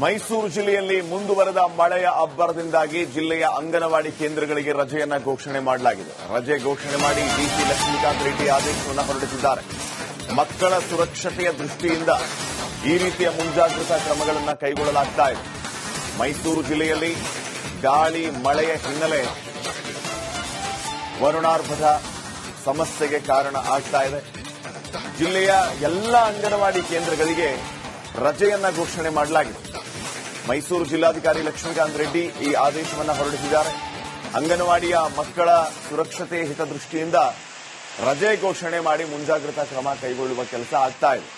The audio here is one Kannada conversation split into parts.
ಮೈಸೂರು ಜಿಲ್ಲೆಯಲ್ಲಿ ಮುಂದುವರೆದ ಮಳೆಯ ಅಬ್ಬರದಿಂದಾಗಿ ಜಿಲ್ಲೆಯ ಅಂಗನವಾಡಿ ಕೇಂದ್ರಗಳಿಗೆ ರಜೆಯನ್ನ ಘೋಷಣೆ ಮಾಡಲಾಗಿದೆ. ರಜೆ ಘೋಷಣೆ ಮಾಡಿ ಡಿಸಿ ಲಕ್ಷ್ಮೀಕಾಂತ್ ರೆಡ್ಡಿ ಆದೇಶವನ್ನು ಹೊರಡಿಸಿದ್ದಾರೆ. ಮಕ್ಕಳ ಸುರಕ್ಷತೆಯ ದೃಷ್ಟಿಯಿಂದ ಈ ರೀತಿಯ ಮುಂಜಾಗ್ರತಾ ಕ್ರಮಗಳನ್ನು ಕೈಗೊಳ್ಳಲಾಗ್ತಾ ಇದೆ. ಮೈಸೂರು ಜಿಲ್ಲೆಯಲ್ಲಿ ಗಾಳಿ, ಮಳೆಯ ಹಿನ್ನೆಲೆ ವರುಣಾರ್ಭದ ಸಮಸ್ಯೆಗೆ ಕಾರಣ ಆಗ್ತಾ ಇದೆ. ಜಿಲ್ಲೆಯ ಎಲ್ಲ ಅಂಗನವಾಡಿ ಕೇಂದ್ರಗಳಿಗೆ ರಜೆಯನ್ನ ಘೋಷಣೆ ಮಾಡಲಾಗಿದೆ. ಮೈಸೂರು ಜಿಲ್ಲಾಧಿಕಾರಿ ಲಕ್ಷ್ಮೀಕಾಂತ್ ರೆಡ್ಡಿ ಈ ಆದೇಶವನ್ನು ಹೊರಡಿಸಿದ್ದಾರೆ. ಅಂಗನವಾಡಿಯ ಮಕ್ಕಳ ಸುರಕ್ಷತೆ ಹಿತದೃಷ್ಟಿಯಿಂದ ರಜೆ ಘೋಷಣೆ ಮಾಡಿ ಮುಂಜಾಗ್ರತಾ ಕ್ರಮ ಕೈಗೊಳ್ಳುವ ಕೆಲಸ ಆಗ್ತಾ ಇದೆ.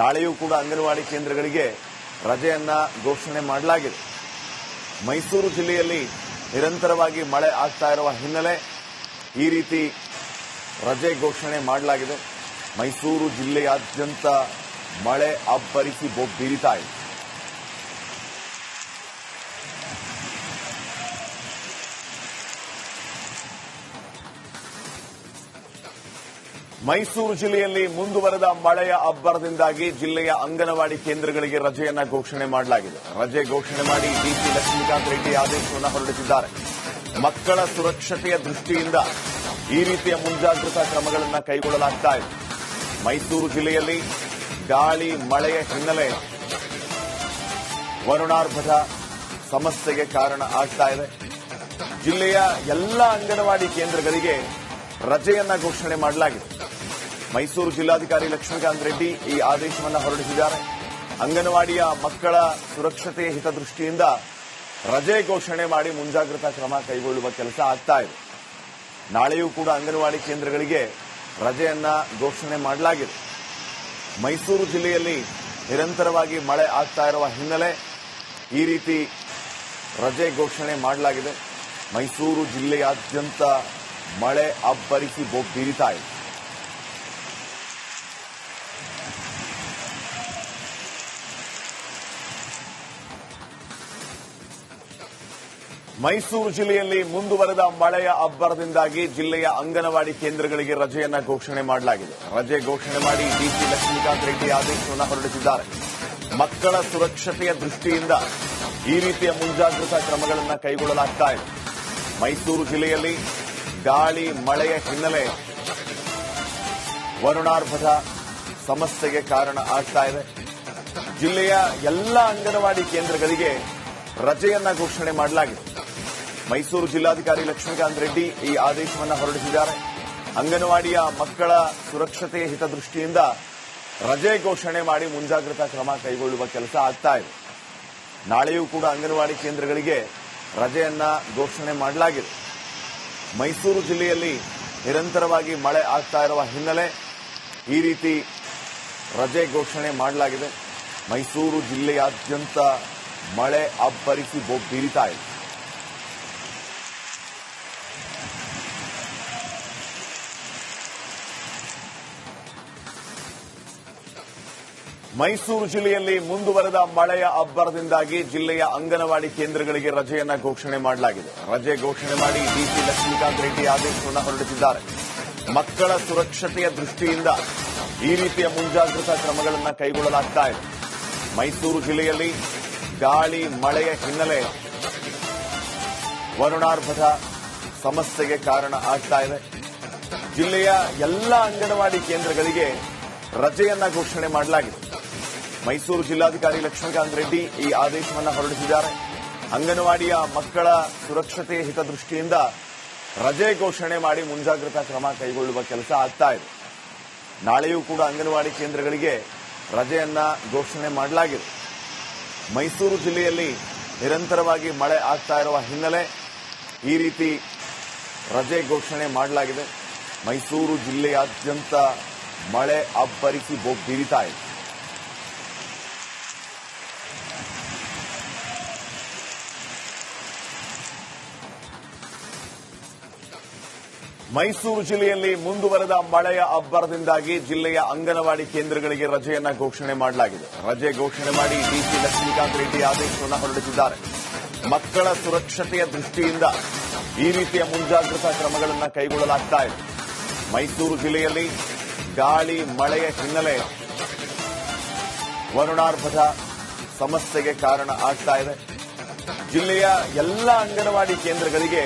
ನಾಳೆಯೂ ಕೂಡ ಅಂಗನವಾಡಿ ಕೇಂದ್ರಗಳಿಗೆ ರಜೆಯನ್ನ ಘೋಷಣೆ ಮಾಡಲಾಗಿದೆ. ಮೈಸೂರು ಜಿಲ್ಲೆಯಲ್ಲಿ ನಿರಂತರವಾಗಿ ಮಳೆ ಆಗ್ತಾ ಇರುವ ಹಿನ್ನೆಲೆ ಈ ರೀತಿ ರಜೆ ಘೋಷಣೆ ಮಾಡಲಾಗಿದೆ. ಮೈಸೂರು ಜಿಲ್ಲೆಯಾದ್ಯಂತ ಮಳೆ ಅಬ್ಬರಿಸಿ ಬೀರಿತಾ ಇದೆ. ಮೈಸೂರು ಜಿಲ್ಲೆಯಲ್ಲಿ ಮುಂದುವರೆದ ಮಳೆಯ ಅಬ್ಬರದಿಂದಾಗಿ ಜಿಲ್ಲೆಯ ಅಂಗನವಾಡಿ ಕೇಂದ್ರಗಳಿಗೆ ರಜೆಯನ್ನ ಘೋಷಣೆ ಮಾಡಲಾಗಿದೆ. ರಜೆ ಘೋಷಣೆ ಮಾಡಿ ಡಿಸಿ ಲಕ್ಷ್ಮೀಕಾಂತ್ ರೆಡ್ಡಿ ಆದೇಶವನ್ನು ಹೊರಡಿಸಿದ್ದಾರೆ. ಮಕ್ಕಳ ಸುರಕ್ಷತೆಯ ದೃಷ್ಟಿಯಿಂದ ಈ ರೀತಿಯ ಮುಂಜಾಗ್ರತಾ ಕ್ರಮಗಳನ್ನು ಕೈಗೊಳ್ಳಲಾಗ್ತಾ ಇದೆ. ಮೈಸೂರು ಜಿಲ್ಲೆಯಲ್ಲಿ ಗಾಳಿ, ಮಳೆಯ ಹಿನ್ನೆಲೆ ವರುಣಾರ್ಭದ ಸಮಸ್ಯೆಗೆ ಕಾರಣ ಆಗ್ತಾ ಇದೆ. ಜಿಲ್ಲೆಯ ಎಲ್ಲ ಅಂಗನವಾಡಿ ಕೇಂದ್ರಗಳಿಗೆ ರಜೆಯನ್ನ ಘೋಷಣೆ ಮಾಡಲಾಗಿದೆ. ಮೈಸೂರು ಜಿಲ್ಲಾಧಿಕಾರಿ ಲಕ್ಷ್ಮೀಕಾಂತ್ ರೆಡ್ಡಿ ಈ ಆದೇಶವನ್ನು ಹೊರಡಿಸಿದ್ದಾರೆ. ಅಂಗನವಾಡಿಯ ಮಕ್ಕಳ ಸುರಕ್ಷತೆಯ ಹಿತದೃಷ್ಟಿಯಿಂದ ರಜೆ ಘೋಷಣೆ ಮಾಡಿ ಮುಂಜಾಗ್ರತಾ ಕ್ರಮ ಕೈಗೊಳ್ಳುವ ಕೆಲಸ ಆಗ್ತಾ ಇದೆ. ನಾಳೆಯೂ ಕೂಡ ಅಂಗನವಾಡಿ ಕೇಂದ್ರಗಳಿಗೆ ರಜೆಯನ್ನ ಘೋಷಣೆ ಮಾಡಲಾಗಿದೆ. ಮೈಸೂರು ಜಿಲ್ಲೆಯಲ್ಲಿ ನಿರಂತರವಾಗಿ ಮಳೆ ಆಗ್ತಾ ಇರುವ ಹಿನ್ನೆಲೆ ಈ ರೀತಿ ರಜೆ ಘೋಷಣೆ ಮಾಡಲಾಗಿದೆ. ಮೈಸೂರು ಜಿಲ್ಲೆಯಾದ್ಯಂತ ಮಳೆ ಅಬ್ಬರಿಸಿ ಬೀರಿತಾ ಇದೆ. ಮೈಸೂರು ಜಿಲ್ಲೆಯಲ್ಲಿ ಮುಂದುವರೆದ ಮಳೆಯ ಅಬ್ಬರದಿಂದಾಗಿ ಜಿಲ್ಲೆಯ ಅಂಗನವಾಡಿ ಕೇಂದ್ರಗಳಿಗೆ ರಜೆಯನ್ನ ಘೋಷಣೆ ಮಾಡಲಾಗಿದೆ. ರಜೆ ಘೋಷಣೆ ಮಾಡಿ ಡಿಸಿ ಲಕ್ಷ್ಮೀಕಾಂತ್ ರೆಡ್ಡಿ ಆದೇಶವನ್ನು ಹೊರಡಿಸಿದ್ದಾರೆ. ಮಕ್ಕಳ ಸುರಕ್ಷತೆಯ ದೃಷ್ಟಿಯಿಂದ ಈ ರೀತಿಯ ಮುಂಜಾಗ್ರತಾ ಕ್ರಮಗಳನ್ನು ಕೈಗೊಳ್ಳಲಾಗ್ತಾ ಇದೆ. ಮೈಸೂರು ಜಿಲ್ಲೆಯಲ್ಲಿ ಗಾಳಿ, ಮಳೆಯ ಹಿನ್ನೆಲೆ ವರುಣಾರ್ಭದ ಸಮಸ್ಯೆಗೆ ಕಾರಣ ಆಗ್ತಾ ಇದೆ. ಜಿಲ್ಲೆಯ ಎಲ್ಲ ಅಂಗನವಾಡಿ ಕೇಂದ್ರಗಳಿಗೆ ರಜೆಯನ್ನ ಘೋಷಣೆ ಮಾಡಲಾಗಿದೆ. ಮೈಸೂರು ಜಿಲ್ಲಾಧಿಕಾರಿ ಲಕ್ಷ್ಮೀಕಾಂತ್ ರೆಡ್ಡಿ ಈ ಆದೇಶವನ್ನು ಹೊರಡಿಸಿದ್ದಾರೆ. ಅಂಗನವಾಡಿಯ ಮಕ್ಕಳ ಸುರಕ್ಷತೆ ಹಿತದೃಷ್ಟಿಯಿಂದ ರಜೆ ಘೋಷಣೆ ಮಾಡಿ ಮುಂಜಾಗ್ರತಾ ಕ್ರಮ ಕೈಗೊಳ್ಳುವ ಕೆಲಸ ಆಗ್ತಾ ಇದೆ. ನಾಳೆಯೂ ಕೂಡ ಅಂಗನವಾಡಿ ಕೇಂದ್ರಗಳಿಗೆ ರಜೆಯನ್ನ ಘೋಷಣೆ ಮಾಡಲಾಗಿದೆ. ಮೈಸೂರು ಜಿಲ್ಲೆಯಲ್ಲಿ ನಿರಂತರವಾಗಿ ಮಳೆ ಆಗ್ತಾ ಇರುವ ಹಿನ್ನೆಲೆ ಈ ರೀತಿ ರಜೆ ಘೋಷಣೆ ಮಾಡಲಾಗಿದೆ. ಮೈಸೂರು ಜಿಲ್ಲೆಯಾದ್ಯಂತ ಮಳೆ ಅಬ್ಬರಿಸಿ ಬೀರಿತಾ ಇದೆ. ಮೈಸೂರು ಜಿಲ್ಲೆಯಲ್ಲಿ ಮುಂದುವರೆದ ಮಳೆಯ ಅಬ್ಬರದಿಂದಾಗಿ ಜಿಲ್ಲೆಯ ಅಂಗನವಾಡಿ ಕೇಂದ್ರಗಳಿಗೆ ರಜೆಯನ್ನು ಘೋಷಣೆ ಮಾಡಲಾಗಿದೆ. ರಜೆ ಘೋಷಣೆ ಮಾಡಿ ಡಿಸಿ ಲಕ್ಷ್ಮೀಕಾಂತ್ ರೆಡ್ಡಿ ಆದೇಶವನ್ನು ಹೊರಡಿಸಿದ್ದಾರೆ. ಮಕ್ಕಳ ಸುರಕ್ಷತೆಯ ದೃಷ್ಟಿಯಿಂದ ಈ ರೀತಿಯ ಮುಂಜಾಗ್ರತಾ ಕ್ರಮಗಳನ್ನು ಕೈಗೊಳ್ಳಲಾಗ್ತಾ ಇದೆ. ಮೈಸೂರು ಜಿಲ್ಲೆಯಲ್ಲಿ ಗಾಳಿ, ಮಳೆಯ ಹಿನ್ನೆಲೆ ವರುಣಾರ್ಭದ ಸಮಸ್ಯೆಗೆ ಕಾರಣ ಆಗ್ತಾ ಇದೆ. ಜಿಲ್ಲೆಯ ಎಲ್ಲ ಅಂಗನವಾಡಿ ಕೇಂದ್ರಗಳಿಗೆ ರಜೆಯನ್ನ ಘೋಷಣೆ ಮಾಡಲಾಗಿದೆ. ಮೈಸೂರು ಜಿಲ್ಲಾಧಿಕಾರಿ ಲಕ್ಷ್ಮೀಕಾಂತ್ ರೆಡ್ಡಿ ಈ ಆದೇಶವನ್ನು ಹೊರಡಿಸಿದ್ದಾರೆ. ಅಂಗನವಾಡಿಯ ಮಕ್ಕಳ ಸುರಕ್ಷತೆ ಹಿತದೃಷ್ಟಿಯಿಂದ ರಜೆ ಘೋಷಣೆ ಮಾಡಿ ಮುಂಜಾಗ್ರತಾ ಕ್ರಮ ಕೈಗೊಳ್ಳುವ ಕೆಲಸ ಆಗ್ತಾ ಇದೆ. ನಾಳೆಯೂ ಕೂಡ ಅಂಗನವಾಡಿ ಕೇಂದ್ರಗಳಿಗೆ ರಜೆಯನ್ನ ಘೋಷಣೆ ಮಾಡಲಾಗಿದೆ. ಮೈಸೂರು ಜಿಲ್ಲೆಯಲ್ಲಿ ನಿರಂತರವಾಗಿ ಮಳೆ ಆಗ್ತಾ ಇರುವ ಹಿನ್ನೆಲೆ ಈ ರೀತಿ ರಜೆ ಘೋಷಣೆ ಮಾಡಲಾಗಿದೆ. ಮೈಸೂರು ಜಿಲ್ಲೆಯಾದ್ಯಂತ ಮಳೆ ಅಬ್ಬರಿಸಿ ಬೀರಿತಾ ಇದೆ. ಮೈಸೂರು ಜಿಲ್ಲೆಯಲ್ಲಿ ಮುಂದುವರೆದ ಮಳೆಯ ಅಬ್ಬರದಿಂದಾಗಿ ಜಿಲ್ಲೆಯ ಅಂಗನವಾಡಿ ಕೇಂದ್ರಗಳಿಗೆ ರಜೆಯನ್ನ ಘೋಷಣೆ ಮಾಡಲಾಗಿದೆ. ರಜೆ ಘೋಷಣೆ ಮಾಡಿ ಡಿಸಿ ಲಕ್ಷ್ಮೀಕಾಂತ್ ರೆಡ್ಡಿ ಆದೇಶವನ್ನು ಹೊರಡಿಸಿದ್ದಾರೆ. ಮಕ್ಕಳ ಸುರಕ್ಷತೆಯ ದೃಷ್ಟಿಯಿಂದ ಈ ರೀತಿಯ ಮುಂಜಾಗ್ರತಾ ಕ್ರಮಗಳನ್ನು ಕೈಗೊಳ್ಳಲಾಗ್ತಾ ಇದೆ. ಮೈಸೂರು ಜಿಲ್ಲೆಯಲ್ಲಿ ಗಾಳಿ, ಮಳೆಯ ಹಿನ್ನೆಲೆ ವರುಣಾರ್ಭದ ಸಮಸ್ಯೆಗೆ ಕಾರಣ ಆಗ್ತಾ ಇದೆ. ಜಿಲ್ಲೆಯ ಎಲ್ಲ ಅಂಗನವಾಡಿ ಕೇಂದ್ರಗಳಿಗೆ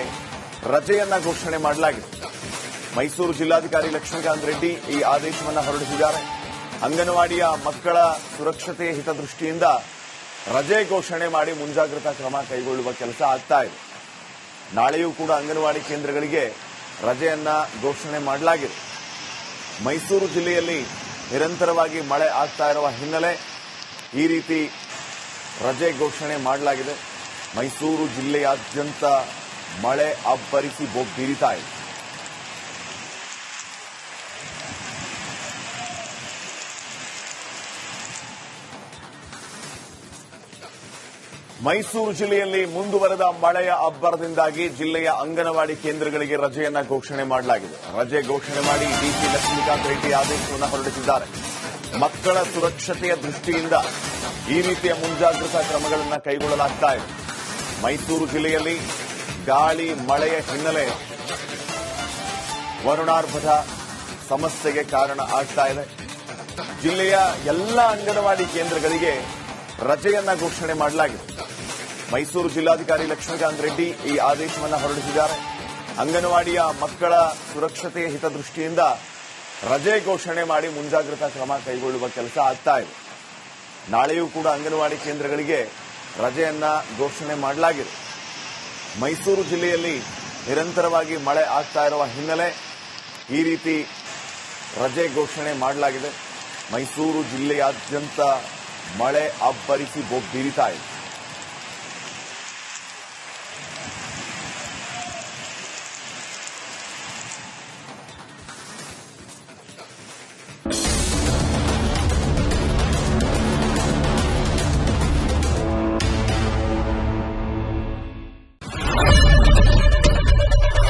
ರಜೆಯನ್ನ ಘೋಷಣೆ ಮಾಡಲಾಗಿದೆ. ಮೈಸೂರು ಜಿಲ್ಲಾಧಿಕಾರಿ ಲಕ್ಷ್ಮೀಕಾಂತ್ ರೆಡ್ಡಿ ಈ ಆದೇಶವನ್ನು ಹೊರಡಿಸಿದ್ದಾರೆ. ಅಂಗನವಾಡಿಯ ಮಕ್ಕಳ ಸುರಕ್ಷತೆಯ ಹಿತದೃಷ್ಟಿಯಿಂದ ರಜೆ ಘೋಷಣೆ ಮಾಡಿ ಮುಂಜಾಗ್ರತಾ ಕ್ರಮ ಕೈಗೊಳ್ಳುವ ಕೆಲಸ ಆಗ್ತಾ ಇದೆ. ನಾಳೆಯೂ ಕೂಡ ಅಂಗನವಾಡಿ ಕೇಂದ್ರಗಳಿಗೆ ರಜೆಯನ್ನ ಘೋಷಣೆ ಮಾಡಲಾಗಿದೆ. ಮೈಸೂರು ಜಿಲ್ಲೆಯಲ್ಲಿ ನಿರಂತರವಾಗಿ ಮಳೆ ಆಗ್ತಾ ಇರುವ ಹಿನ್ನೆಲೆ ಈ ರೀತಿ ರಜೆ ಘೋಷಣೆ ಮಾಡಲಾಗಿದೆ. ಮೈಸೂರು ಜಿಲ್ಲೆಯಾದ್ಯಂತ ಮಳೆ ಅಬ್ಬರಿಸಿ ಬೀರಿತಾ ಇದೆ. ಮೈಸೂರು ಜಿಲ್ಲೆಯಲ್ಲಿ ಮುಂದುವರೆದ ಮಳೆಯ ಅಬ್ಬರದಿಂದಾಗಿ ಜಿಲ್ಲೆಯ ಅಂಗನವಾಡಿ ಕೇಂದ್ರಗಳಿಗೆ ರಜೆಯನ್ನು ಘೋಷಣೆ ಮಾಡಲಾಗಿದೆ. ರಜೆ ಘೋಷಣೆ ಮಾಡಿ ಡಿಸಿ ಲಕ್ಷ್ಮೀಕಾಂತ್ ರೆಡ್ಡಿ ಆದೇಶವನ್ನು ಹೊರಡಿಸಿದ್ದಾರೆ. ಮಕ್ಕಳ ಸುರಕ್ಷತೆಯ ದೃಷ್ಟಿಯಿಂದ ಈ ರೀತಿಯ ಮುಂಜಾಗ್ರತಾ ಕ್ರಮಗಳನ್ನು ಕೈಗೊಳ್ಳಲಾಗ್ತಾ ಇದೆ. ಮೈಸೂರು ಜಿಲ್ಲೆಯಲ್ಲಿ ಗಾಳಿ, ಮಳೆಯ ಹಿನ್ನೆಲೆ ವರುಣಾರ್ಭದ ಸಮಸ್ಯೆಗೆ ಕಾರಣ ಆಗ್ತಾ ಇದೆ. ಜಿಲ್ಲೆಯ ಎಲ್ಲ ಅಂಗನವಾಡಿ ಕೇಂದ್ರಗಳಿಗೆ ರಜೆಯನ್ನ ಘೋಷಣೆ ಮಾಡಲಾಗಿದೆ. ಮೈಸೂರು ಜಿಲ್ಲಾಧಿಕಾರಿ ಲಕ್ಷ್ಮೀಕಾಂತ್ ರೆಡ್ಡಿ ಈ ಆದೇಶವನ್ನು ಹೊರಡಿಸಿದ್ದಾರೆ. ಅಂಗನವಾಡಿಯ ಮಕ್ಕಳ ಸುರಕ್ಷತೆಯ ಹಿತದೃಷ್ಟಿಯಿಂದ ರಜೆ ಘೋಷಣೆ ಮಾಡಿ ಮುಂಜಾಗ್ರತಾ ಕ್ರಮ ಕೈಗೊಳ್ಳುವ ಕೆಲಸ ಆಗ್ತಾ ಇದೆ. ನಾಳೆಯೂ ಕೂಡ ಅಂಗನವಾಡಿ ಕೇಂದ್ರಗಳಿಗೆ ರಜೆಯನ್ನ ಘೋಷಣೆ ಮಾಡಲಾಗಿದೆ. ಮೈಸೂರು ಜಿಲ್ಲೆಯಲ್ಲಿ ನಿರಂತರವಾಗಿ ಮಳೆ ಆಗ್ತಾ ಇರುವ ಹಿನ್ನೆಲೆ ಈ ರೀತಿ ರಜೆ ಘೋಷಣೆ ಮಾಡಲಾಗಿದೆ. ಮೈಸೂರು ಜಿಲ್ಲೆಯಾದ್ಯಂತ ಮಳೆ ಅಬ್ಬರಿಸಿ ಬೀರಿತಾ ಇದೆ.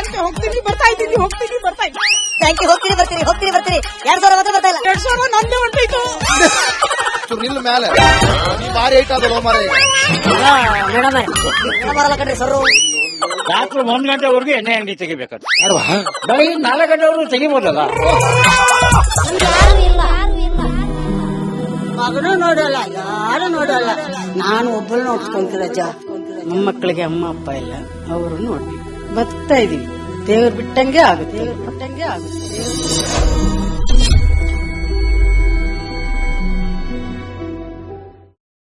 ಬ್ಯಾಂಕ್ ಹೋಗ್ತೀನಿ ಬರ್ತಾ ಇದ್ದೀನಿ ಹೋಗ್ತೀನಿ ಬರ್ತಾ ಇದ್ದೀನಿ. ಬ್ಯಾಂಕಿಗೆ ಹೋಗ್ತೀನಿ ಬರ್ತೀನಿ ಹೋಗ್ತೀನಿ ಬರ್ತೀನಿ. ಎರಡ್ ಸಾವಿರ ಮಾತ್ರ ಬರ್ತಾ ಇಲ್ಲ? ಎರಡು ಸಾವಿರ ನಂದೇ ಹೊಂಟೈತು ನಿಲ್ ಮೇಲೆ ನೀ ಭಾರಿ ಐಟ್ ಅದಲ್ಲ ಮಾರ ಮೇಡಮ್ ಬರಲ್ಲ ಕಣ್ರಿ ಸರ್ ರಾತ್ರಿ ಒಂದ್ ಗಂಟೆವರೆಗೂ ಎಣ್ಣೆ ಅಂಗಡಿ ತೆಗಿಬೇಕಾದ್ರೆ ಬೆಳಗ್ಗೆ ನಾಲ್ಕು ಗಂಟೆವರೆಗೂ ತೆಗಿಬೋದಲ್ಲ? ಯಾರು ಇಲ್ಲ ಮಗನೂ ನೋಡಲ್ಲ ಯಾರು ನೋಡಲ್ಲ. ನಾನು ಒಬ್ಬಳು ನೋಡ್ಕೊಂತೀರಜ್ಜ ಮೊಮ್ಮಕ್ಕಳಿಗೆ ಅಮ್ಮ ಅಪ್ಪ ಇಲ್ಲ ಅವರು ನೋಡಿ ಬದುಕ್ತಾ ಇದೀವಿ ದೇವ್ರು ಬಿಟ್ಟಂಗೆ ಆಗುತ್ತೆ. ದೇವ್ರು ಬಿಟ್ಟಂಗೆ ಆಗುತ್ತೆ.